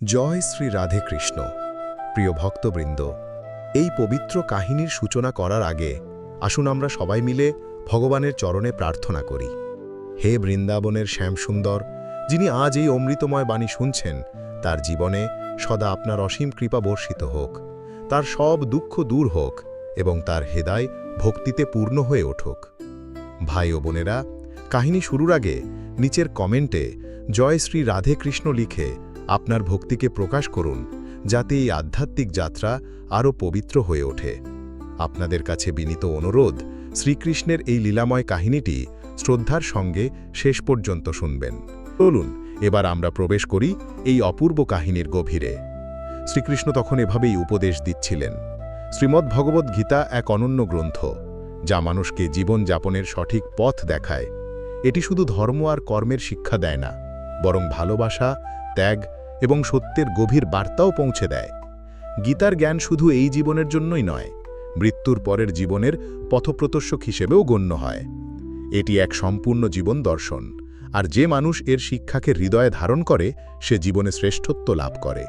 জয় শ্রী রাধে কৃষ্ণ। প্রিয় ভক্তবৃন্দ, এই পবিত্র কাহিনীর সূচনা করার আগে আসুন আমরা সবাই মিলে ভগবানের চরণে প্রার্থনা করি। হে বৃন্দাবনের শ্যামসুন্দর, যিনি আজ এই অমৃতময় বাণী শুনছেন, তার জীবনে সদা আপনার অসীম কৃপা বর্ষিত হোক, তার সব দুঃখ দূর হোক এবং তার হেদায় ভক্তিতে পূর্ণ হয়ে ওঠুক ভাই ও বোনেরা, কাহিনী শুরুর আগে নিচের কমেন্টে জয় শ্রী রাধে কৃষ্ণ লিখে আপনার ভক্তিকে প্রকাশ করুন, যাতে এই আধ্যাত্মিক যাত্রা আরও পবিত্র হয়ে ওঠে। আপনাদের কাছে বিনীত অনুরোধ, শ্রীকৃষ্ণের এই লীলাময় কাহিনীটি শ্রদ্ধার সঙ্গে শেষ পর্যন্ত শুনবেন। চলুন, এবার আমরা প্রবেশ করি এই অপূর্ব কাহিনীর গভীরে। শ্রীকৃষ্ণ তখন এভাবেই উপদেশ দিচ্ছিলেন। শ্রীমদ্ ভগবদ্ গীতা এক অনন্য গ্রন্থ, যা মানুষকে জীবনযাপনের সঠিক পথ দেখায়। এটি শুধু ধর্ম আর কর্মের শিক্ষা দেয় না, বরং ভালোবাসা, ত্যাগ এবং সত্যের গভীর বার্তাও পৌঁছে দেয়। গীতার জ্ঞান শুধু এই জীবনের জন্যই নয়, মৃত্যুর পরের জীবনের পথপ্রদর্শক হিসেবেও গণ্য হয়। এটি এক সম্পূর্ণ জীবন দর্শন, আর যে মানুষ এর শিক্ষাকে হৃদয়ে ধারণ করে, সে জীবনে শ্রেষ্ঠত্ব লাভ করে।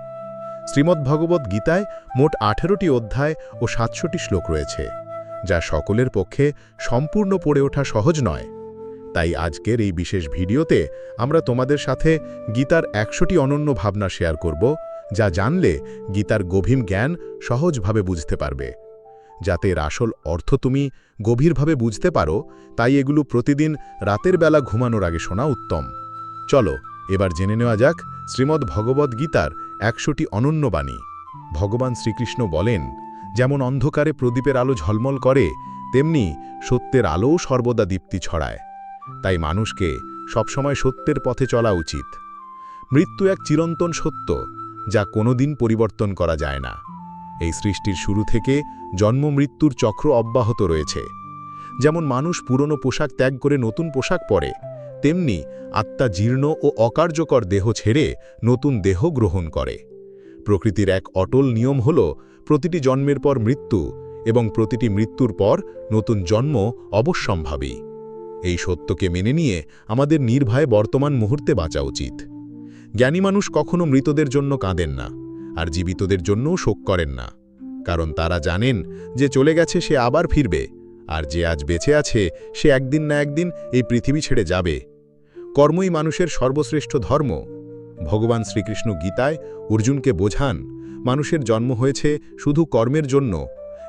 শ্রীমদ্ভগবদ্ গীতায় মোট আঠেরোটি অধ্যায় ও সাতশোটি শ্লোক রয়েছে, যা সকলের পক্ষে সম্পূর্ণ পড়ে ওঠা সহজ নয় তাই আজকের এই বিশেষ ভিডিওতে আমরা তোমাদের সাথে গীতার একশোটি অনন্য ভাবনা শেয়ার করব, যা জানলে গীতার গভীর জ্ঞান সহজভাবে বুঝতে পারবে। যাতে এর আসল অর্থ তুমি গভীরভাবে বুঝতে পারো, তাই এগুলো প্রতিদিন রাতের বেলা ঘুমানোর আগে শোনা উত্তম। চলো, এবার জেনে নেওয়া যাক শ্রীমদ্ ভগবদ্ গীতার একশোটি অনন্য বাণী। ভগবান শ্রীকৃষ্ণ বলেন, যেমন অন্ধকারে প্রদীপের আলো ঝলমল করে, তেমনি সত্যের আলোও সর্বদা দীপ্তি ছড়ায়। তাই মানুষকে সবসময় সত্যের পথে চলা উচিত। মৃত্যু এক চিরন্তন সত্য, যা কোনোদিন পরিবর্তন করা যায় না। এই সৃষ্টির শুরু থেকে জন্ম মৃত্যুর চক্র অব্যাহত রয়েছে। যেমন মানুষ পুরনো পোশাক ত্যাগ করে নতুন পোশাক পরে, তেমনি আত্মা জীর্ণ ও অকার্যকর দেহ ছেড়ে নতুন দেহ গ্রহণ করে। প্রকৃতির এক অটল নিয়ম হল প্রতিটি জন্মের পর মৃত্যু এবং প্রতিটি মৃত্যুর পর নতুন জন্ম অবশ্যম্ভাবী। এই সত্যকে মেনে নিয়ে আমাদের নির্ভয়ে বর্তমান মুহূর্তে বাঁচা উচিত। জ্ঞানী মানুষ কখনো মৃতদের জন্য কাঁদেন না, আর জীবিতদের জন্যও শোক করেন না, কারণ তারা জানেন যে চলে গেছে সে আবার ফিরবে, আর যে আজ বেঁচে আছে সে একদিন না একদিন এই পৃথিবী ছেড়ে যাবে। কর্মই মানুষের সর্বশ্রেষ্ঠ ধর্ম। ভগবান শ্রীকৃষ্ণ গীতায় অর্জুনকে বোঝান, মানুষের জন্ম হয়েছে শুধু কর্মের জন্য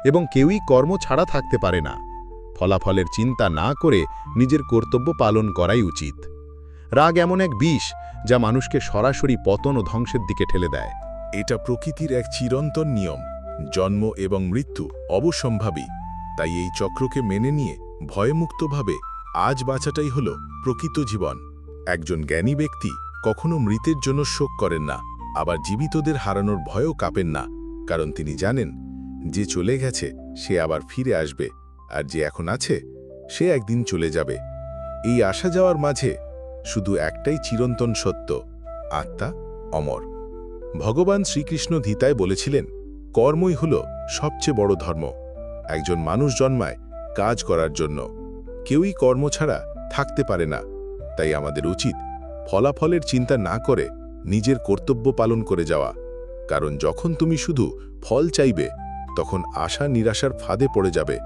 এবং কেউই কর্ম ছাড়া থাকতে পারে না। ফলাফলের চিন্তা না করে নিজের কর্তব্য পালন করাই উচিত। রাগ এমন এক বিষ যা মানুষকে সরাসরি পতন ও ধ্বংসের দিকে ঠেলে দেয়। এটা প্রকৃতির এক চিরন্তন নিয়ম। জন্ম এবং মৃত্যু অবসম্ভাবী তাই এই চক্রকে মেনে নিয়ে ভয়মুক্তভাবে আজ বাঁচাটাই হল প্রকৃত জীবন। একজন জ্ঞানী ব্যক্তি কখনো মৃতের জন্য শোক করেন না, আবার জীবিতদের হারানোর ভয়ও কাঁপেন না। কারণ তিনি জানেন, যে চলে গেছে, সে আবার ফিরে আসবে। আর যে এখন আছে, সে একদিন চলে যাবে। এই আসা যাওয়ার মাঝে শুধু একটাই চিরন্তন সত্য, আত্মা অমর। ভগবান শ্রীকৃষ্ণ ধীতায় বলেছিলেন, কর্মই হল সবচেয়ে বড় ধর্ম। একজন মানুষ জন্মায় কাজ করার জন্য। কেউই কর্ম ছাড়া থাকতে পারে না। তাই আমাদের উচিত ফলাফলের চিন্তা না করে নিজের কর্তব্য পালন করে যাওয়া। কারণ যখন তুমি শুধু ফল চাইবে, তখন আশা নিরাশার ফাঁদে পড়ে যাবে।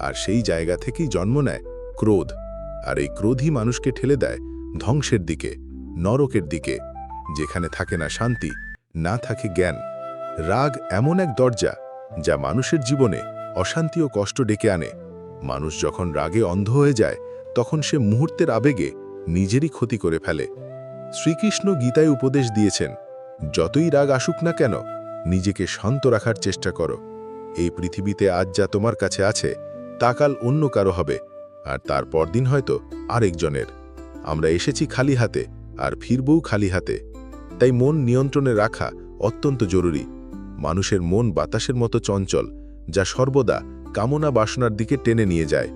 আর সেই জায়গা থেকেই জন্ম নেয় ক্রোধ। আর এই ক্রোধই মানুষকে ঠেলে দেয় ধ্বংসের দিকে, নরকের দিকে। যেখানে থাকে না শান্তি, না থাকে জ্ঞান। রাগ এমন এক দরজা যা মানুষের জীবনে অশান্তি ও কষ্ট ডেকে আনে। মানুষ যখন রাগে অন্ধ হয়ে যায়, তখন সে মুহূর্তের আবেগে নিজেরই ক্ষতি করে ফেলে। শ্রীকৃষ্ণ গীতায় উপদেশ দিয়েছেন, যতই রাগ আসুক না কেন, নিজেকে শান্ত রাখার চেষ্টা করো। এই পৃথিবীতে আজ যা তোমার কাছে আছে তা কাল অন্য কারও হবে, আর তার পরদিন হয়তো আরেকজনের। আমরা এসেছি খালি হাতে, আর ফিরবও খালি হাতে। তাই মন নিয়ন্ত্রণে রাখা অত্যন্ত জরুরি। মানুষের মন বাতাসের মতো চঞ্চল, যা সর্বদা কামনা বাসনার দিকে টেনে নিয়ে যায়।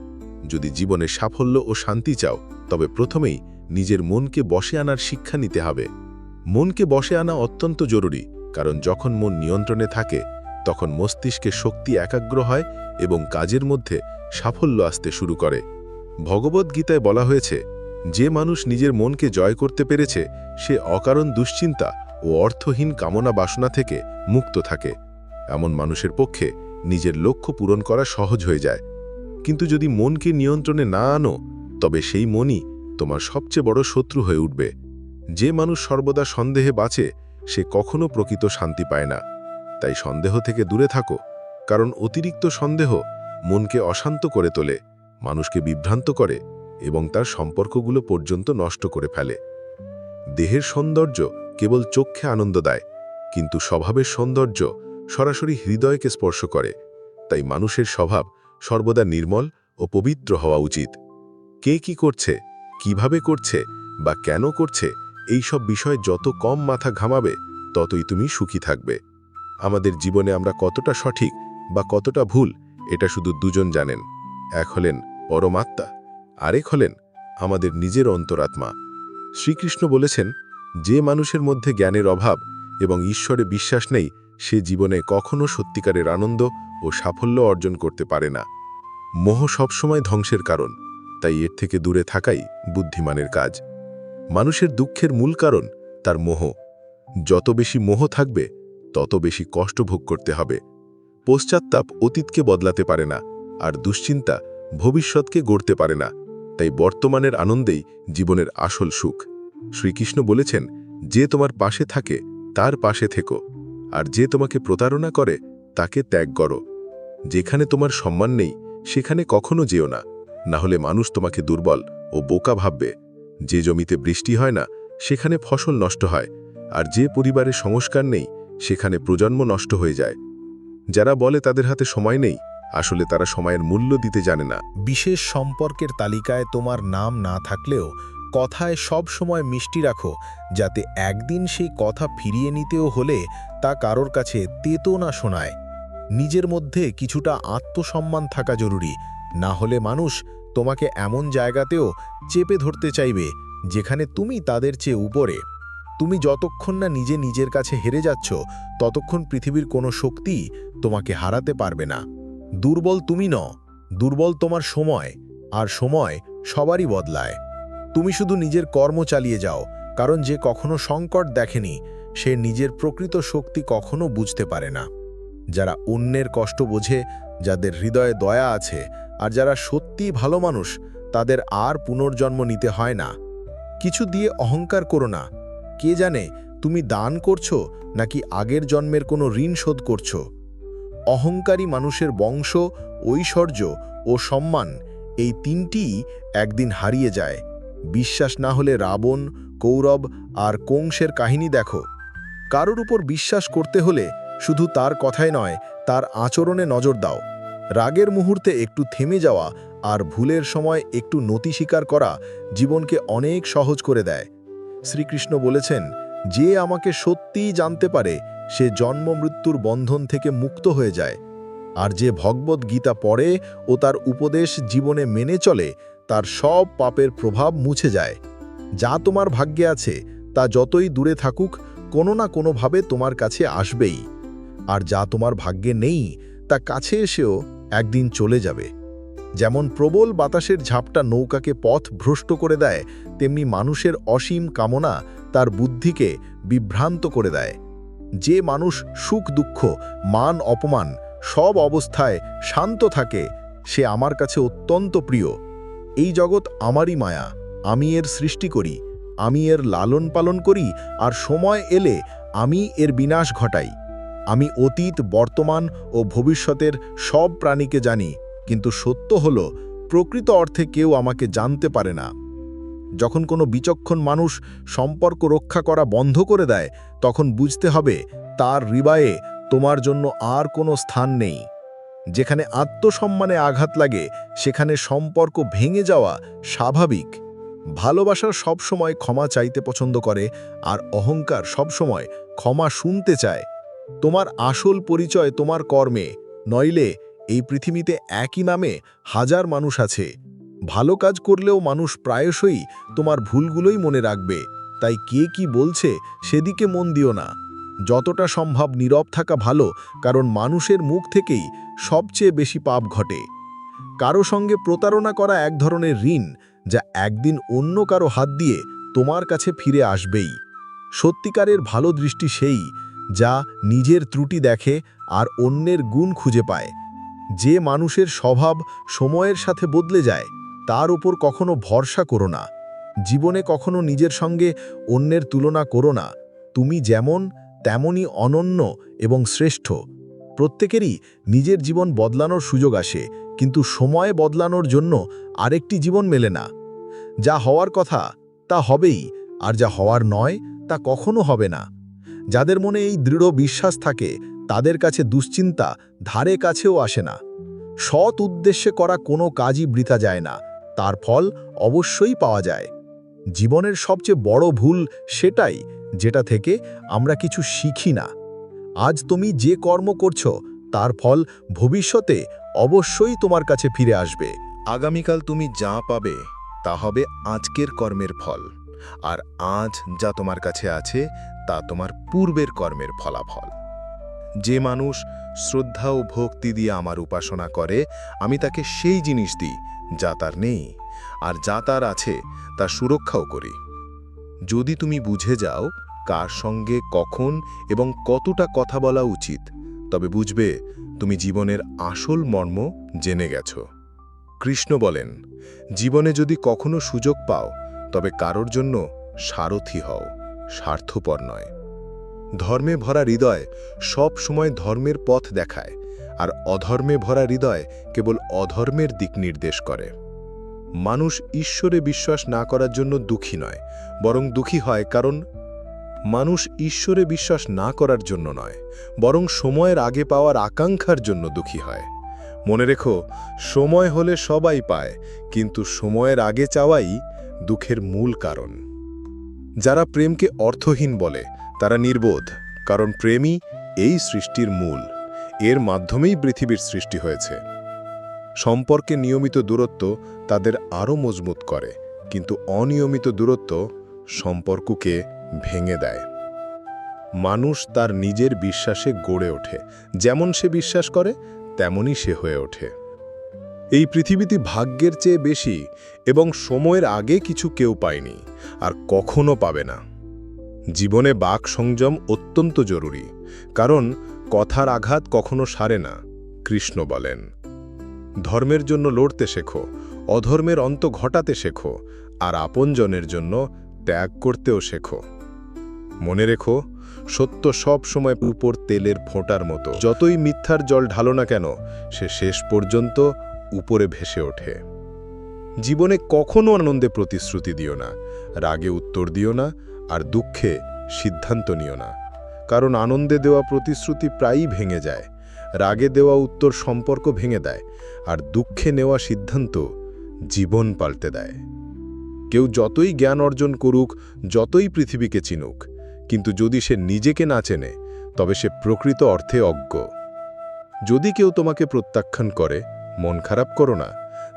যদি জীবনে সাফল্য ও শান্তি চাও, তবে প্রথমেই নিজের মনকে বসে আনার শিক্ষা নিতে হবে। মনকে বসে আনা অত্যন্ত জরুরি, কারণ যখন মন নিয়ন্ত্রণে থাকে তখন মস্তিষ্কে শক্তি একাগ্র হয় এবং কাজের মধ্যে সাফল্য আসতে শুরু করে। ভগবদ্গীতায় বলা হয়েছে, যে মানুষ নিজের মনকে জয় করতে পেরেছে, সে অকারণ দুশ্চিন্তা ও অর্থহীন কামনা বাসনা থেকে মুক্ত থাকে। এমন মানুষের পক্ষে নিজের লক্ষ্য পূরণ করা সহজ হয়ে যায়। কিন্তু যদি মনকে নিয়ন্ত্রণে না আনো, তবে সেই মনই তোমার সবচেয়ে বড় শত্রু হয়ে উঠবে। যে মানুষ সর্বদা সন্দেহে বাঁচে, সে কখনো প্রকৃত শান্তি পায় না। তাই সন্দেহ থেকে দূরে থাকো, কারণ অতিরিক্ত সন্দেহ মনকে অশান্ত করে তোলে, মানুষকে বিভ্রান্ত করে এবং তার সম্পর্কগুলো পর্যন্ত নষ্ট করে ফেলে। দেহের সৌন্দর্য কেবল চক্ষে আনন্দ দেয়, কিন্তু স্বভাবের সৌন্দর্য সরাসরি হৃদয়কে স্পর্শ করে, তাই মানুষের স্বভাব সর্বদা নির্মল ও পবিত্র হওয়া উচিত। কে কি করছে, কীভাবে করছে বা কেন করছে এই সব বিষয়ে যত কম মাথা ঘামাবে, ততই তুমি সুখী থাকবে। আমাদের জীবনে আমরা কতটা সঠিক বা কতটা ভুল, এটা শুধু দুজন জানেন। এক হলেন পরমাত্মা আরেক হলেন আমাদের নিজের অন্তরাত্মা। শ্রীকৃষ্ণ বলেছেন, যে মানুষের মধ্যে জ্ঞানের অভাব এবং ঈশ্বরে বিশ্বাস নেই, সে জীবনে কখনো সত্যিকারের আনন্দ ও সাফল্য অর্জন করতে পারে না। মোহ সবসময় ধ্বংসের কারণ, তাই এর থেকে দূরে থাকাই বুদ্ধিমানের কাজ। মানুষের দুঃখের মূল কারণ তার মোহ। যত বেশি মোহ থাকবে তত বেশি কষ্ট ভোগ করতে হবে। পশ্চাত্তাপ অতীতকে বদলাতে পারে না, আর দুশ্চিন্তা ভবিষ্যৎকে গড়তে পারে না, তাই বর্তমানের আনন্দেই জীবনের আসল সুখ। শ্রীকৃষ্ণ বলেছেন, যে তোমার পাশে থাকে, তার পাশে থেকো, আর যে তোমাকে প্রতারণা করে, তাকে ত্যাগ করো। যেখানে তোমার সম্মান নেই, সেখানে কখনো যেও না না হলে মানুষ তোমাকে দুর্বল ও বোকা ভাববে। যে জমিতে বৃষ্টি হয় না, সেখানে ফসল নষ্ট হয়, আর যে পরিবারে সংস্কার নেই সেখানে প্রজন্ম নষ্ট হয়ে যায়। যারা বলে তাদের হাতে সময় নেই, আসলে তারা সময়ের মূল্য দিতে জানে না। বিশেষ সম্পর্কের তালিকায় তোমার নাম না থাকলেও কথায় সব সময় মিষ্টি রাখো, যাতে একদিন সেই কথা ফিরিয়ে নিতেও হলে তা কারোর কাছে তেতো না শোনায়। নিজের মধ্যে কিছুটা আত্মসম্মান থাকা জরুরি, না হলে মানুষ তোমাকে এমন জায়গাতেও চেপে ধরতে চাইবে, যেখানে তুমি তাদের চেয়ে উপরে। তুমি যতক্ষণ না নিজে নিজের কাছে হেরে যাচ্ছ, ততক্ষণ পৃথিবীর কোনো শক্তি তোমাকে হারাতে পারবে না। দুর্বল তুমি ন দুর্বল তোমার সময়, আর সময় সবারই বদলায়। তুমি শুধু নিজের কর্ম চালিয়ে যাও, কারণ যে কখনো সংকট দেখেনি, সে নিজের প্রকৃত শক্তি কখনো বুঝতে পারে না। যারা অন্যের কষ্ট বোঝে, যাদের হৃদয়ে দয়া আছে, আর যারা সত্যিই ভালো মানুষ, তাদের আর পুনর্জন্ম নিতে হয় না। কিছু দিয়ে অহংকার করো না কে জানে তুমি দান করছ নাকি আগের জন্মের কোনো ঋণ শোধ করছ? অহংকারী মানুষের বংশ, ঐশ্বর্য ও সম্মান এই তিনটিই একদিন হারিয়ে যায়। বিশ্বাস না হলে রাবণ, কৌরব আর কংসের কাহিনী দেখো। কারোর উপর বিশ্বাস করতে হলে শুধু তার কথায় নয়, তার আচরণে নজর দাও। রাগের মুহূর্তে একটু থেমে যাওয়া আর ভুলের সময় একটু নতি স্বীকার করা জীবনকে অনেক সহজ করে দেয়। শ্রীকৃষ্ণ বলেছেন, যে আমাকে সত্যিই জানতে পারে, সে জন্ম মৃত্যুর বন্ধন থেকে মুক্ত হয়ে যায়। আর যে ভগবত গীতা পড়ে ও তার উপদেশ জীবনে মেনে চলে, তার সব পাপের প্রভাব মুছে যায়। যা তোমার ভাগ্যে আছে, তা যতই দূরে থাকুক, কোনো না কোনোভাবে তোমার কাছে আসবেই। আর যা তোমার ভাগ্যে নেই, তা কাছে এসেও একদিন চলে যাবে। যেমন প্রবল বাতাসের ঝাপটা নৌকাকে পথ ভ্রষ্ট করে দেয় তেমনি মানুষের অসীম কামনা তার বুদ্ধিকে বিভ্রান্ত করে দেয়। যে মানুষ সুখ, দুঃখ, মান, অপমান সব অবস্থায় শান্ত থাকে, সে আমার কাছে অত্যন্ত প্রিয়। এই জগৎ আমারই মায়া, আমি এর সৃষ্টি করি, আমি এর লালন পালন করি আর সময় এলে আমি এর বিনাশ ঘটাই। আমি অতীত, বর্তমান ও ভবিষ্যতের সব প্রাণীকে জানি, কিন্তু সত্য হল, প্রকৃত অর্থে কেউ আমাকে জানতে পারে না। যখন কোনো বিচক্ষণ মানুষ সম্পর্ক রক্ষা করা বন্ধ করে দেয়, তখন বুঝতে হবে তার হৃদয়ে তোমার জন্য আর কোনো স্থান নেই। যেখানে আত্মসম্মানে আঘাত লাগে, সেখানে সম্পর্ক ভেঙে যাওয়া স্বাভাবিক। ভালোবাসার সবসময় ক্ষমা চাইতে পছন্দ করে, আর অহংকার সবসময় ক্ষমা শুনতে চায়। তোমার আসল পরিচয় তোমার কর্মে, নইলে এই পৃথিবীতে একই নামে হাজার মানুষ আছে। ভালো কাজ করলেও মানুষ প্রায়শই তোমার ভুলগুলোই মনে রাখবে। তাই কে কি বলছে সেদিকে মন দিও না। যতটা সম্ভব নীরব থাকা ভালো, কারণ মানুষের মুখ থেকেই সবচেয়ে বেশি পাপ ঘটে। কারও সঙ্গে প্রতারণা করা এক ধরনের ঋণ, যা একদিন অন্য কারও হাত দিয়ে তোমার কাছে ফিরে আসবেই। সত্যিকারের ভালো দৃষ্টি সেই, যা নিজের ত্রুটি দেখে আর অন্যের গুণ খুঁজে পায়। যে মানুষের স্বভাব সময়ের সাথে বদলে যায় তার উপর কখনো ভরসা করো না। জীবনে কখনো নিজের সঙ্গে অন্যের তুলনা করো না। তুমি যেমন, তেমনই অনন্য এবং শ্রেষ্ঠ। প্রত্যেকেরই নিজের জীবন বদলানোর সুযোগ আসে, কিন্তু সময় বদলানোর জন্য আরেকটি জীবন মেলে না। যা হওয়ার কথা, তা হবেই, আর যা হওয়ার নয়, তা কখনো হবে না। যাদের মনে এই দৃঢ় বিশ্বাস থাকে, তাদের কাছে দুশ্চিন্তা ধারে কাছেও আসে না। সৎ উদ্দেশ্যে করা কোনো কাজই বৃথা যায় না। তার ফল অবশ্যই পাওয়া যায়। জীবনের সবচেয়ে বড় ভুল সেটাই যেটা থেকে আমরা কিছু শিখি না। আজ তুমি যে কর্ম করছ, তার ফল ভবিষ্যতে অবশ্যই তোমার কাছে ফিরে আসবে। আগামীকাল তুমি যা পাবে, তা হবে আজকের কর্মের ফল। আর আজ যা তোমার কাছে আছে, তা তোমার পূর্বের কর্মের ফলাফল। যে মানুষ শ্রদ্ধা ও ভক্তি দিয়ে আমার উপাসনা করে, আমি তাকে সেই জিনিস দিই যা তার নেই, আর যা তার আছে, তা সুরক্ষাও করি। যদি তুমি বুঝে যাও কার সঙ্গে কখন এবং কতটা কথা বলা উচিত, তবে বুঝবে তুমি জীবনের আসল মর্ম জেনে গেছ। কৃষ্ণ বলেন, জীবনে যদি কখনো সুযোগ পাও, তবে কারোর জন্য সারথি হও, স্বার্থপর নয়। ধর্মে ভরা হৃদয় সব সময় ধর্মের পথ দেখায় আর অধর্মে ভরা হৃদয় কেবল অধর্মের দিক নির্দেশ করে। মানুষ ঈশ্বরে বিশ্বাস না করার জন্য দুঃখী নয়, বরং দুঃখী হয় কারণ মানুষ ঈশ্বরে বিশ্বাস না করার জন্য নয়, বরং সময়ের আগে পাওয়ার আকাঙ্ক্ষার জন্য দুঃখী হয়। মনে রেখো, সময় হলে সবাই পায়, কিন্তু সময়ের আগে চাওয়াই দুঃখের মূল কারণ। যারা প্রেমকে অর্থহীন বলে, তারা নির্বোধ, কারণ প্রেমই এই সৃষ্টির মূল। এর মাধ্যমেই পৃথিবীর সৃষ্টি হয়েছে। সম্পর্কে নিয়মিত দূরত্ব তাদের আরও মজবুত করে, কিন্তু অনিয়মিত দূরত্ব সম্পর্ককে ভেঙে দেয়। মানুষ তার নিজের বিশ্বাসে গড়ে ওঠে, যেমন সে বিশ্বাস করে, তেমনই সে হয়ে ওঠে। এই পৃথিবীতে ভাগ্যের চেয়ে বেশি এবং সময়ের আগে কিছু কেউ পায়নি, আর কখনো পাবে না। জীবনে বাক সংযম অত্যন্ত জরুরি, কারণ কথার আঘাত কখনো সারে না, কৃষ্ণ বলেন। ধর্মের জন্য লড়তে শেখো, অধর্মের অন্ত ঘটাতে শেখো, আর আপনজনের জন্য ত্যাগ করতেও শেখো। মনে রেখো, সত্য সব সময় উপর তেলের ফোঁটার মতো। যতই মিথ্যার জল ঢালো না কেন, সে শেষ পর্যন্ত উপরে ভেসে ওঠে। জীবনে কখনো আনন্দে প্রতিশ্রুতি দিও না, রাগে উত্তর দিও না, আর দুঃখে সিদ্ধান্ত নিও না। কারণ আনন্দে দেওয়া প্রতিশ্রুতি প্রায়ই ভেঙে যায়। রাগে দেওয়া উত্তর সম্পর্ক ভেঙে দেয়, আর দুঃখে নেওয়া সিদ্ধান্ত জীবন পাল্টে দেয়। কেউ যতই জ্ঞান অর্জন করুক, যতই পৃথিবীকে চিনুক, কিন্তু যদি সে নিজেকে না চেনে, তবে সে প্রকৃত অর্থে অজ্ঞ। যদি কেউ তোমাকে প্রত্যাখ্যান করে, মন খারাপ করো না,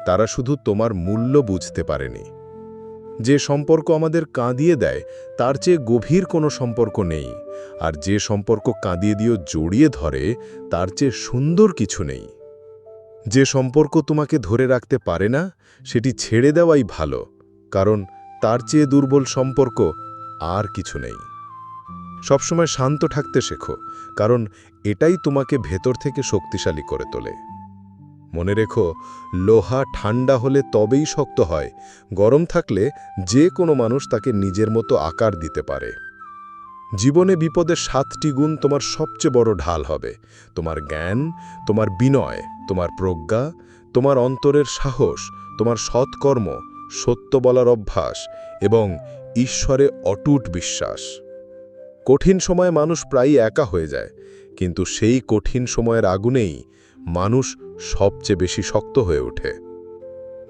তারা শুধু তোমার মূল্য বুঝতে পারেনি। যে সম্পর্ক আমাদের কাঁদিয়ে দেয়, তার চেয়ে গভীর কোনো সম্পর্ক নেই। আর যে সম্পর্ক কাঁদিয়ে দিয়েও জড়িয়ে ধরে, তার চেয়ে সুন্দর কিছু নেই। যে সম্পর্ক তোমাকে ধরে রাখতে পারে না, সেটি ছেড়ে দেওয়াই ভালো, কারণ তার চেয়ে দুর্বল সম্পর্ক আর কিছু নেই। সবসময় শান্ত থাকতে শেখো, কারণ এটাই তোমাকে ভেতর থেকে শক্তিশালী করে তোলে। মনে রেখো, লোহা ঠান্ডা হলে তবেই শক্ত হয়, গরম থাকলে যে কোনো মানুষ তাকে নিজের মতো আকার দিতে পারে। জীবনে বিপদের সাতটি গুণ তোমার সবচেয়ে বড় ঢাল হবে। তোমার জ্ঞান, তোমার বিনয়, তোমার প্রজ্ঞা, তোমার অন্তরের সাহস, তোমার সৎকর্ম, সত্য বলার অভ্যাস এবং ঈশ্বরে অটুট বিশ্বাস। কঠিন সময়ে মানুষ প্রায়ই একা হয়ে যায়, কিন্তু সেই কঠিন সময়ের আগুনেই মানুষ সবচেয়ে বেশি শক্ত হয়ে ওঠে।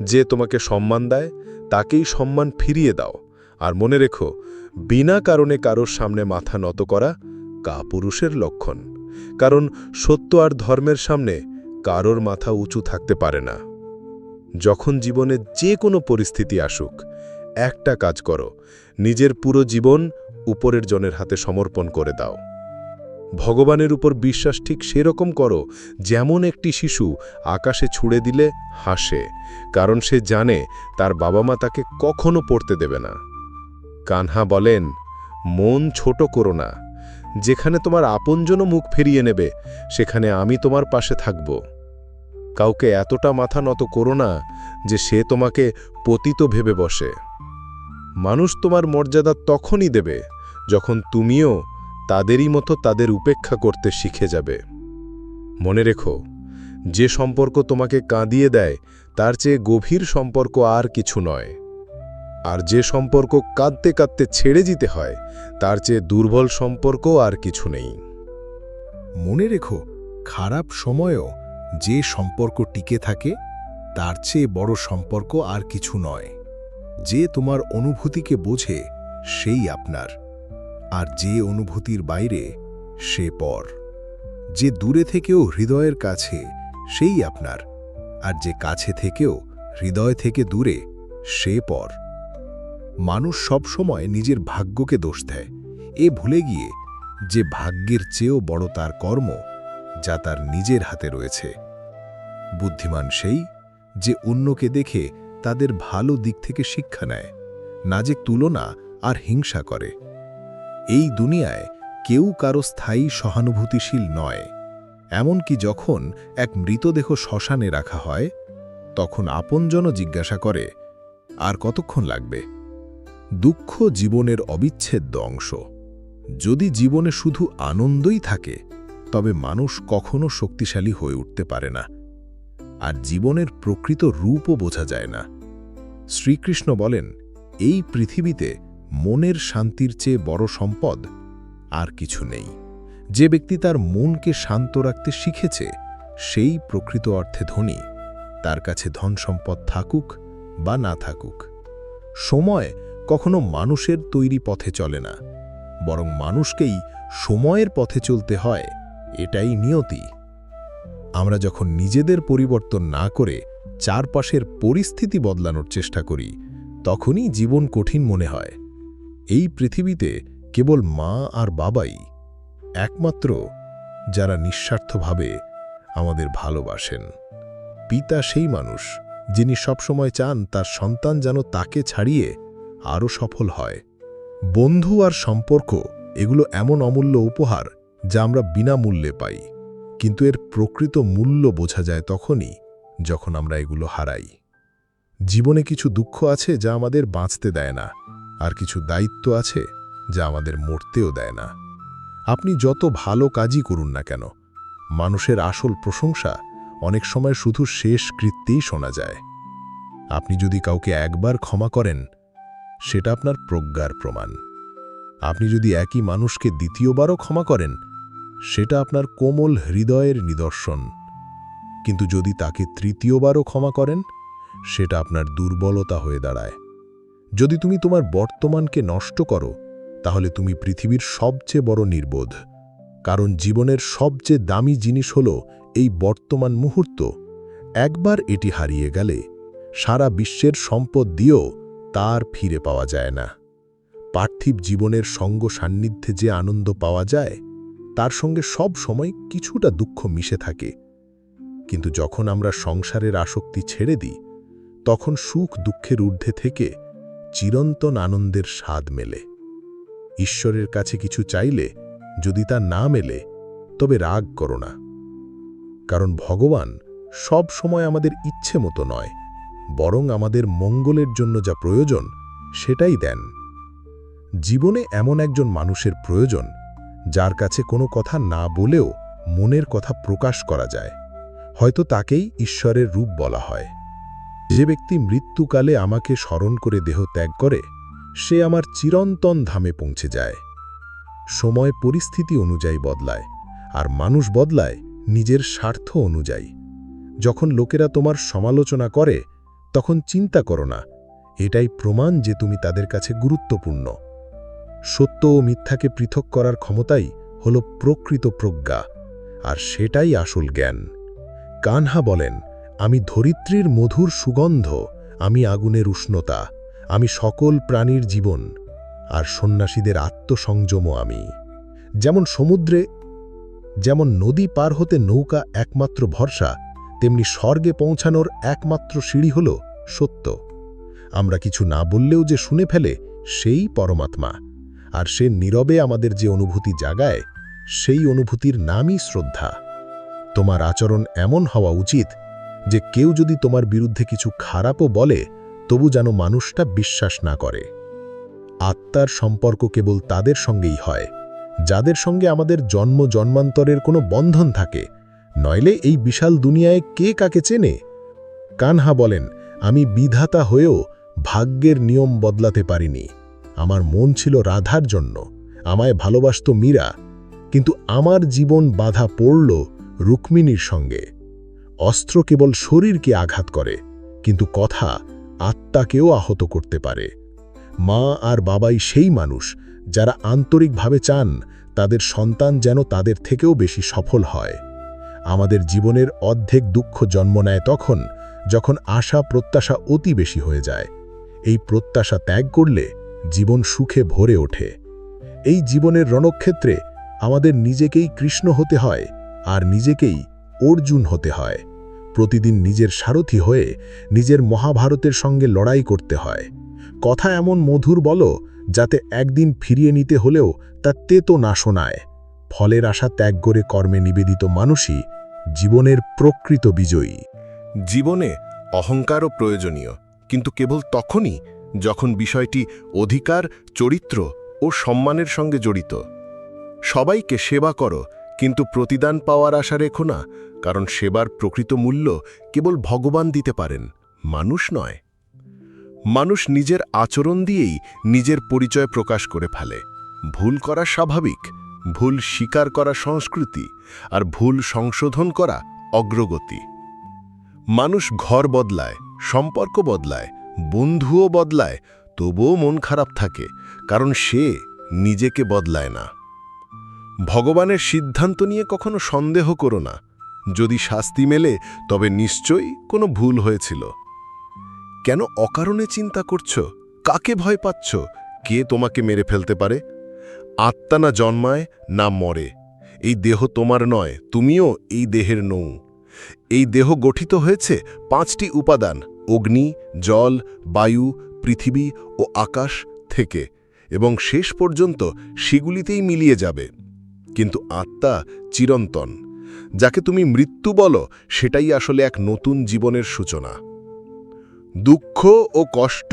যে তোমাকে সম্মান দেয়, তাকেই সম্মান ফিরিয়ে দাও। আর মনে রেখো বিনা কারণে কারোর সামনে মাথা নত করা কাপুরুষের লক্ষণ। কারণ সত্য আর ধর্মের সামনে কারোর মাথা উঁচু থাকতে পারে না। যখন জীবনে যে কোনো পরিস্থিতি আসুক, একটা কাজ করো, নিজের পুরো জীবন উপরের জনের হাতে সমর্পণ করে দাও। ভগবানের উপর বিশ্বাস ঠিক সেরকম করো, যেমন একটি শিশু আকাশে ছুড়ে দিলে হাসে, কারণ সে জানে তার বাবা মা তাকে কখনো পড়তে দেবে না। কানহা বলেন, মন ছোট করো না। যেখানে তোমার আপনজনও মুখ ফিরিয়ে নেবে, সেখানে আমি তোমার পাশে থাকব। কাউকে এতটা মাথা নত করো না যে সে তোমাকে পতিত ভেবে বসে। মানুষ তোমার মর্যাদা তখনই দেবে যখন তুমিও তাদেরই মতো তাদের উপেক্ষা করতে শিখে যাবে। মনে রেখো, যে সম্পর্ক তোমাকে কাঁদিয়ে দেয়, তার চেয়ে গভীর সম্পর্ক আর কিছু নয়। আর যে সম্পর্ক কাঁদতে কাঁদতে ছেড়ে দিতে হয়, তার চেয়ে দুর্বল সম্পর্ক আর কিছু নেই। মনে রেখো, খারাপ সময়েও যে সম্পর্ক টিকে থাকে, তার চেয়ে বড় সম্পর্ক আর কিছু নয়। যে তোমার অনুভূতিকে বোঝে, সেই আপনার। আর যে অনুভূতির বাইরে, সে পর। যে দূরে থেকেও হৃদয়ের কাছে, সেই আপনার। আর যে কাছে থেকেও হৃদয় থেকে দূরে, সে পর। মানুষ সবসময় নিজের ভাগ্যকে দোষ দেয়। এ ভুলে গিয়ে যে ভাগ্যের চেয়েও বড় তার কর্ম, যা তার নিজের হাতে রয়েছে। বুদ্ধিমান সেই যে অন্যকে দেখে তাদের ভালো দিক থেকে শিক্ষা নেয়, না যে তুলনা আর হিংসা করে। এই দুনিয়ায় কেউ কারও স্থায়ী সহানুভূতিশীল নয়। এমনকি যখন এক মৃতদেহ শ্মশানে রাখা হয়, তখন আপনজনও জিজ্ঞাসা করে, আর কতক্ষণ লাগবে? দুঃখ জীবনের অবিচ্ছেদ্য অংশ। যদি জীবনে শুধু আনন্দই থাকে, তবে মানুষ কখনো শক্তিশালী হয়ে উঠতে পারে না। আর জীবনের প্রকৃত রূপও বোঝা যায় না। শ্রীকৃষ্ণ বলেন, এই পৃথিবীতে মনের শান্তির চেয়ে বড় সম্পদ আর কিছু নেই। যে ব্যক্তি তার মনকে শান্ত রাখতে শিখেছে, সেই প্রকৃত অর্থে ধনী। তার কাছে ধন সম্পদ থাকুক বা না থাকুক। সময় কখনো মানুষের তৈরি পথে চলে না, বরং মানুষকেই সময়ের পথে চলতে হয়, এটাই নিয়তি। আমরা যখন নিজেদের পরিবর্তন না করে চারপাশের পরিস্থিতি বদলানোর চেষ্টা করি, তখনই জীবন কঠিন মনে হয়। এই পৃথিবীতে কেবল মা আর বাবাই, একমাত্র যারা নিঃস্বার্থভাবে আমাদের ভালোবাসেন। পিতা সেই মানুষ যিনি সবসময় চান তার সন্তান যেন তাকে ছাড়িয়ে আরও সফল হয়। বন্ধু আর সম্পর্ক এগুলো এমন অমূল্য উপহার যা আমরা বিনামূল্যে পাই। কিন্তু এর প্রকৃত মূল্য বোঝা যায় তখনই যখন আমরা এগুলো হারাই। জীবনে কিছু দুঃখ আছে যা আমাদের বাঁচতে দেয় না, আর কিছু দায়িত্ব আছে যা আমাদের মরতেও দেয় না। আপনি যত ভালো কাজই করুন না কেন, মানুষের আসল প্রশংসা অনেক সময় শুধু শেষ কৃত্যেই শোনা যায়। আপনি যদি কাউকে একবার ক্ষমা করেন সেটা আপনার প্রজ্ঞার প্রমাণ। আপনি যদি একই মানুষকে দ্বিতীয়বারও ক্ষমা করেন, সেটা আপনার কোমল হৃদয়ের নিদর্শন। কিন্তু যদি তাকে তৃতীয়বারও ক্ষমা করেন, সেটা আপনার দুর্বলতা হয়ে দাঁড়ায়। যদি তুমি তোমার বর্তমানকে নষ্ট করো, তাহলে তুমি পৃথিবীর সবচেয়ে বড় নির্বোধ। কারণ জীবনের সবচেয়ে দামি জিনিস হল এই বর্তমান মুহূর্ত। একবার এটি হারিয়ে গেলে সারা বিশ্বের সম্পদ দিয়েও তার ফিরে পাওয়া যায় না। পার্থিব জীবনের সঙ্গ সান্নিধ্যে যে আনন্দ পাওয়া যায়, তার সঙ্গে সব সময় কিছুটা দুঃখ মিশে থাকে। কিন্তু যখন আমরা সংসারের আসক্তি ছেড়ে দিই, তখন সুখ দুঃখের ঊর্ধ্বে থেকে চিরন্তন আনন্দের স্বাদ মেলে। ঈশ্বরের কাছে কিছু চাইলে, যদি তা না মেলে, তবে রাগ করো না। কারণ ভগবান সব সময় আমাদের ইচ্ছে মতো নয়। বরং আমাদের মঙ্গলের জন্য যা প্রয়োজন, সেটাই দেন। জীবনে এমন একজন মানুষের প্রয়োজন, যার কাছে কোনো কথা না বলেও মনের কথা প্রকাশ করা যায়। হয়তো তাকেই ঈশ্বরের রূপ বলা হয়। যে ব্যক্তি মৃত্যুকালে আমাকে স্মরণ করে দেহ ত্যাগ করে, সে আমার চিরন্তন ধামে পৌঁছে যায়। সময় পরিস্থিতি অনুযায়ী বদলায়, আর মানুষ বদলায় নিজের স্বার্থ অনুযায়ী। যখন লোকেরা তোমার সমালোচনা করে তখন চিন্তা করো না, এটাই প্রমাণ যে তুমি তাদের কাছে গুরুত্বপূর্ণ। সত্য ও মিথ্যাকে পৃথক করার ক্ষমতাই হল প্রকৃত প্রজ্ঞা, আর সেটাই আসল জ্ঞান। কানহা বলেন, আমি ধরিত্রীর মধুর সুগন্ধ, আমি আগুনের উষ্ণতা, আমি সকল প্রাণীর জীবন, আর সন্ন্যাসীদের আত্মসংযমও আমি। যেমন সমুদ্রে, যেমন নদী পার হতে নৌকা একমাত্র ভরসা, তেমনি স্বর্গে পৌঁছানোর একমাত্র সিঁড়ি হল সত্য। আমরা কিছু না বললেও যে শুনে ফেলে, সেই পরমাত্মা। আর সে নীরবে আমাদের যে অনুভূতি জাগায়, সেই অনুভূতির নামই শ্রদ্ধা। তোমার আচরণ এমন হওয়া উচিত যে কেউ যদি তোমার বিরুদ্ধে কিছু খারাপও বলে, তবু যেন মানুষটা বিশ্বাস না করে। আত্মার সম্পর্ক কেবল তাদের সঙ্গেই হয়, যাদের সঙ্গে আমাদের জন্ম জন্মান্তরের কোনো বন্ধন থাকে। নইলে এই বিশাল দুনিয়ায় কে কাকে চেনে? কানহা বলেন আমি বিধাতা হয়েও ভাগ্যের নিয়ম বদলাতে পারিনি। আমার মন ছিল রাধার জন্য, আমায় ভালোবাসত মীরা, কিন্তু আমার জীবন বাধা পড়ল রুক্মিণীর সঙ্গে। অস্ত্র কেবল শরীরকে আঘাত করে, কিন্তু কথা আত্মাকেও আহত করতে পারে। মা আর বাবাই সেই মানুষ, যারা আন্তরিকভাবে চান তাদের সন্তান যেন তাদের থেকেও বেশি সফল হয়। আমাদের জীবনের অর্ধেক দুঃখ জন্ম নেয় তখন যখন আশা প্রত্যাশা অতি বেশি হয়ে যায়, এই প্রত্যাশা ত্যাগ করলে জীবন সুখে ভরে ওঠে। এই জীবনের রণক্ষেত্রে আমাদের নিজেকেই কৃষ্ণ হতে হয় আর নিজেকেই অর্জুন হতে হয়। প্রতিদিন নিজের সারথি হয়ে নিজের মহাভারতের সঙ্গে লড়াই করতে হয়। কথা এমন মধুর বলো, যাতে একদিন ফিরিয়ে নিতে হলেও তা তেতো না শোনায়। ফলের আশা ত্যাগ করে কর্মে নিবেদিত মানুষই জীবনের প্রকৃত বিজয়ী। জীবনে অহংকারও প্রয়োজনীয়, কিন্তু কেবল তখনই যখন বিষয়টি অধিকার, চরিত্র ও সম্মানের সঙ্গে জড়িত। সবাইকে সেবা করো, কিন্তু প্রতিদান পাওয়ার আশা রেখো না, কারণ সেবার প্রকৃত মূল্য কেবল ভগবান দিতে পারেন, মানুষ নয়। মানুষ নিজের আচরণ দিয়েই নিজের পরিচয় প্রকাশ করে ফেলে। ভুল করা স্বাভাবিক, ভুল স্বীকার করা সংস্কৃতি, আর ভুল সংশোধন করা অগ্রগতি। মানুষ ঘর বদলায়, সম্পর্ক বদলায়, বন্ধুও বদলায়, তবুও মন খারাপ থাকে, কারণ সে নিজেকে বদলায় না। ভগবানের সিদ্ধান্ত নিয়ে কখনো সন্দেহ করো না। যদি শাস্তি মেলে, তবে নিশ্চয়ই কোনো ভুল হয়েছিল। কেন অকারণে চিন্তা করছ? কাকে ভয় পাচ্ছ? কে তোমাকে মেরে ফেলতে পারে? আত্মা না জন্মায়, না মরে। এই দেহ তোমার নয়, তুমিও এই দেহের নৌ। এই দেহ গঠিত হয়েছে পাঁচটি উপাদান, অগ্নি, জল, বায়ু, পৃথিবী ও আকাশ থেকে, এবং শেষ পর্যন্ত সেগুলিতেই মিলিয়ে যাবে। কিন্তু আত্মা চিরন্তন, যাকে তুমি মৃত্যু বলো, সেটাই আসলে এক নতুন জীবনের সূচনা। দুঃখ ও কষ্ট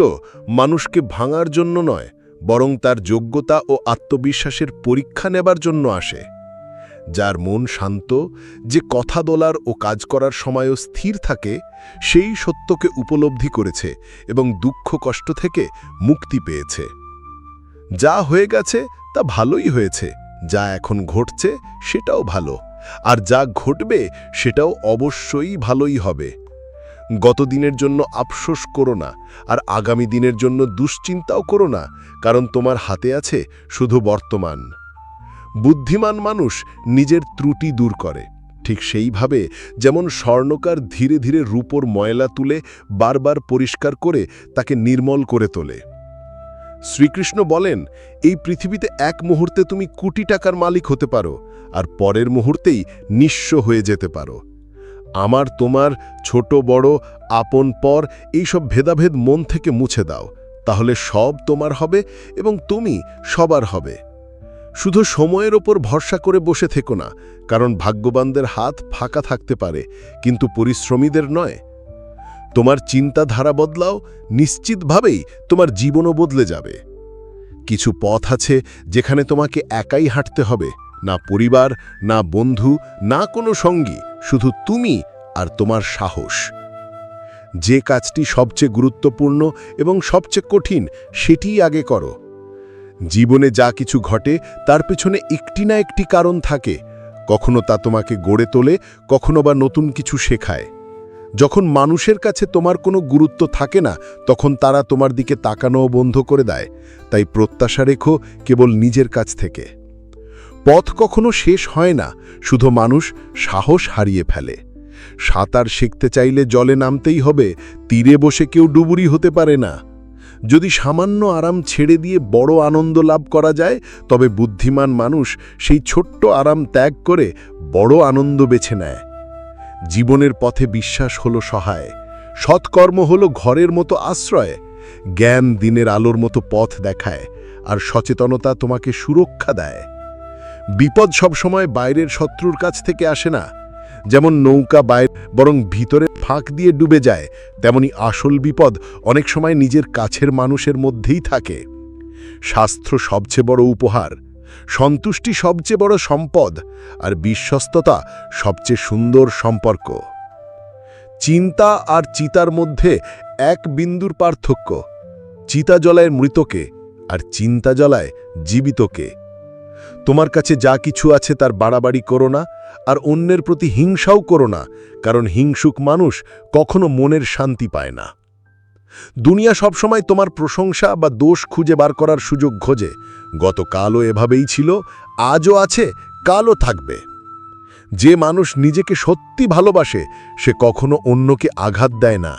মানুষকে ভাঙার জন্য নয়, বরং তার যোগ্যতা ও আত্মবিশ্বাসের পরীক্ষা নেবার জন্য আসে। যার মন শান্ত, যে কথা দোলার ও কাজ করার সময়ও স্থির থাকে, সেই সত্যকে উপলব্ধি করেছে এবং দুঃখ কষ্ট থেকে মুক্তি পেয়েছে। যা হয়ে গেছে তা ভালোই হয়েছে, যা এখন ঘটছে সেটাও ভালো, আর যা ঘটবে সেটাও অবশ্যই ভালোই হবে। গত দিনের জন্য আফসোস করো না, আর আগামী দিনের জন্য দুশ্চিন্তাও করো না, কারণ তোমার হাতে আছে শুধু বর্তমান। বুদ্ধিমান মানুষ নিজের ত্রুটি দূর করে। ঠিক সেইভাবে যেমন স্বর্ণকার ধীরে ধীরে রূপোর ময়লা তুলে বারবার পরিষ্কার করে তাকে নির্মল করে তোলে। শ্রীকৃষ্ণ বলেন, এই পৃথিবীতে এক মুহূর্তে তুমি কোটি টাকার মালিক হতে পারো, আর পরের মুহূর্তেই নিঃস্ব হয়ে যেতে পারো। আমার, তোমার, ছোট, বড়, আপন, পর এইসব ভেদাভেদ মন থেকে মুছে দাও, তাহলে সব তোমার হবে এবং তুমি সবার হবে। শুধু সময়ের ওপর ভরসা করে বসে থেকো না, কারণ ভাগ্যবানদের হাত ফাঁকা থাকতে পারে, কিন্তু পরিশ্রমীদের নয়। তোমার চিন্তাধারা বদলাও, নিশ্চিতভাবেই তোমার জীবনও বদলে যাবে। কিছু পথ আছে যেখানে তোমাকে একাই হাঁটতে হবে, না পরিবার, না বন্ধু, না কোনো সঙ্গী, শুধু তুমি আর তোমার সাহস। যে কাজটি সবচেয়ে গুরুত্বপূর্ণ এবং সবচেয়ে কঠিন, সেটিই আগে করো। জীবনে যা কিছু ঘটে, তার পেছনে একটি না একটি কারণ থাকে। কখনো তা তোমাকে গড়ে তোলে, কখনো বা নতুন কিছু শেখায়। যখন মানুষের কাছে তোমার কোনো গুরুত্ব থাকে না, তখন তারা তোমার দিকে তাকানোও বন্ধ করে দেয়। তাই প্রত্যাশা রেখো, কেবল নিজের কাছ থেকে। পথ কখনো শেষ হয় না, শুধু মানুষ সাহস হারিয়ে ফেলে। সাঁতার শিখতে চাইলে জলে নামতেই হবে, তীরে বসে কেউ ডুবুরি হতে পারে না। যদি সামান্য আরাম ছেড়ে দিয়ে বড় আনন্দ লাভ করা যায়, তবে বুদ্ধিমান মানুষ সেই ছোট্ট আরাম ত্যাগ করে বড় আনন্দ বেছে নেয়। জীবনের পথে বিশ্বাস হলো সহায়, সৎকর্ম হলো ঘরের মতো আশ্রয়, জ্ঞান দিনের আলোর মতো পথ দেখায়, আর সচেতনতা তোমাকে সুরক্ষা দেয়। বিপদ সবসময় বাইরের শত্রুর কাছ থেকে আসে না যেমন নৌকা বাইরে, বরং ভিতরে ফাঁক দিয়ে ডুবে যায়, তেমনি আসল বিপদ অনেক সময় নিজের কাছের মানুষের মধ্যেই থাকে। শাস্ত্র সবচেয়ে বড় উপহার, সন্তুষ্টি সবচেয়ে বড় সম্পদ, আর বিশ্বস্ততা সবচেয়ে সুন্দর সম্পর্ক। চিন্তা আর চিতার মধ্যে এক বিন্দুর পার্থক্য, চিতা জ্বলায় মৃতকে আর চিন্তা জ্বলায় জীবিতকে। তোমার কাছে যা কিছু আছে তার বাড়াবাড়ি করো না, আর অন্যের প্রতি হিংসাও করো না, কারণ হিংসুক মানুষ কখনো মনের শান্তি পায় না। দুনিয়া সবসময় তোমার প্রশংসা বা দোষ খুঁজে বার করার সুযোগ খোঁজে। গতকালও এভাবেই ছিল, আজও আছে, কালও থাকবে। যে মানুষ নিজেকে সত্যি ভালোবাসে, সে কখনো অন্যকে আঘাত দেয় না।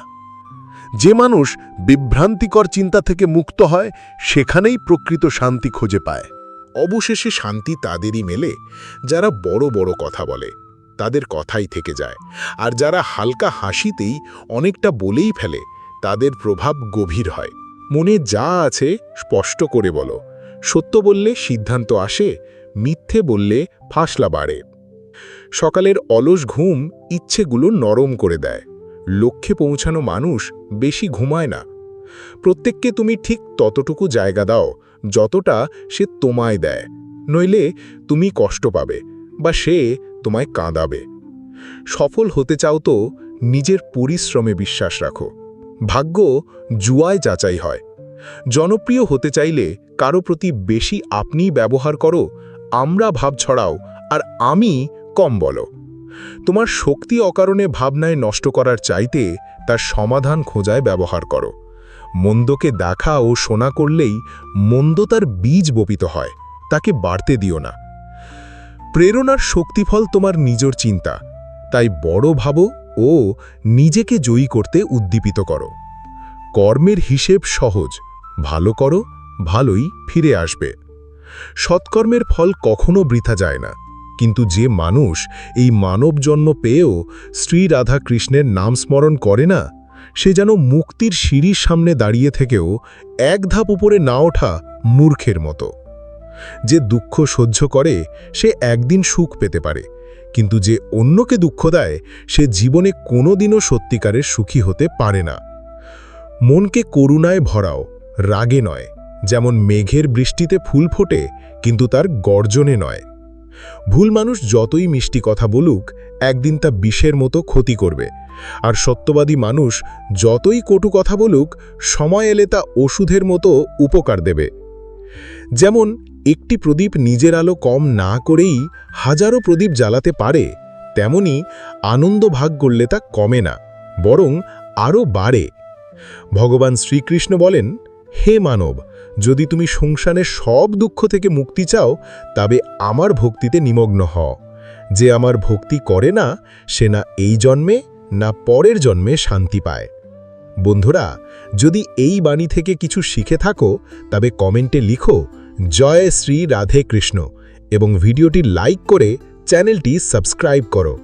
যে মানুষ বিভ্রান্তিকর চিন্তা থেকে মুক্ত হয়, সেখানেই প্রকৃত শান্তি খুঁজে পায়। অবশেষে শান্তি তাদেরই মেলে, যারা বড় বড় কথা বলে, তাদের কথাই থেকে যায়। আর যারা হালকা হাসিতেই অনেকটা বলেই ফেলে, তাদের প্রভাব গভীর হয়। মনে যা আছে স্পষ্ট করে বলো। সত্য বললে সিদ্ধান্ত আসে, মিথ্যে বললে ফাসলা বাড়ে। সকালের অলস ঘুম ইচ্ছেগুলো নরম করে দেয়। লক্ষ্যে পৌঁছানো মানুষ বেশি ঘুমায় না। প্রত্যেককে তুমি ঠিক ততটুকু জায়গা দাও যতটা সে তোমায় দেয়। নইলে তুমি কষ্ট পাবে বা সে তোমায় কাঁদাবে। সফল হতে চাও তো নিজের পরিশ্রমে বিশ্বাস রাখো। ভাগ্য জুয়ায় যাচাই হয়। জনপ্রিয় হতে চাইলে কারও প্রতি বেশি আপনি ব্যবহার করো, আমরা ভাব ছড়াও আর আমি কম বলো। তোমার শক্তি অকারণে ভাবনায় নষ্ট করার চাইতে তার সমাধান খোঁজায় ব্যবহার করো। মন্দকে দেখা ও শোনা করলেই মন্দ তার বীজ বপিত হয়, তাকে বাড়তে দিও না। প্রেরণার শক্তিফল তোমার নিজের চিন্তা, তাই বড় ভাবো ও নিজেকে জয়ী করতে উদ্দীপিত করো। কর্মের হিসেব সহজ, ভালো করো, ভালোই ফিরে আসবে। সৎকর্মের ফল কখনো বৃথা যায় না, কিন্তু যে মানুষ এই মানব জন্ম পেয়েও শ্রী কৃষ্ণের নাম স্মরণ করে না সে যেন মুক্তির সিঁড়ির সামনে দাঁড়িয়ে থেকেও এক ধাপ উপরে না ওঠা মূর্খের মতো। যে দুঃখ সহ্য করে, সে একদিন সুখ পেতে পারে। কিন্তু যে অন্যকে দুঃখ দেয়, সে জীবনে কোনোদিনও সত্যিকারের সুখী হতে পারে না। মনকে করুণায় ভরাও, রাগে নয়, যেমন মেঘের বৃষ্টিতে ফুল ফোটে, কিন্তু তার গর্জনে নয়। ভুল মানুষ যতই মিষ্টি কথা বলুক, একদিন তা বিষের মতো ক্ষতি করবে। আর সত্যবাদী মানুষ যতই কটু কথা বলুক, সময় এলে তা ওষুধের মতো উপকার দেবে। যেমন, একটি প্রদীপ নিজের আলো কম না করেই হাজারো প্রদীপ জ্বালাতে পারে, তেমনি আনন্দ ভাগ করলে তা কমে না, বরং আরও বাড়ে। ভগবান শ্রীকৃষ্ণ বলেন, হে মানব, যদি তুমি সংসারের সব দুঃখ থেকে মুক্তি চাও, তবে আমার ভক্তিতে নিমগ্ন হও। যে আমার ভক্তি করে না, সে না এই জন্মে না পরের জন্মে শান্তি পায়। বন্ধুরা, যদি এই বাণী থেকে কিছু শিখে থাকো, তবে কমেন্টে লিখো, জয় শ্রী রাধে কৃষ্ণ এবং ভিডিওটি লাইক করে চ্যানেলটি সাবস্ক্রাইব করো।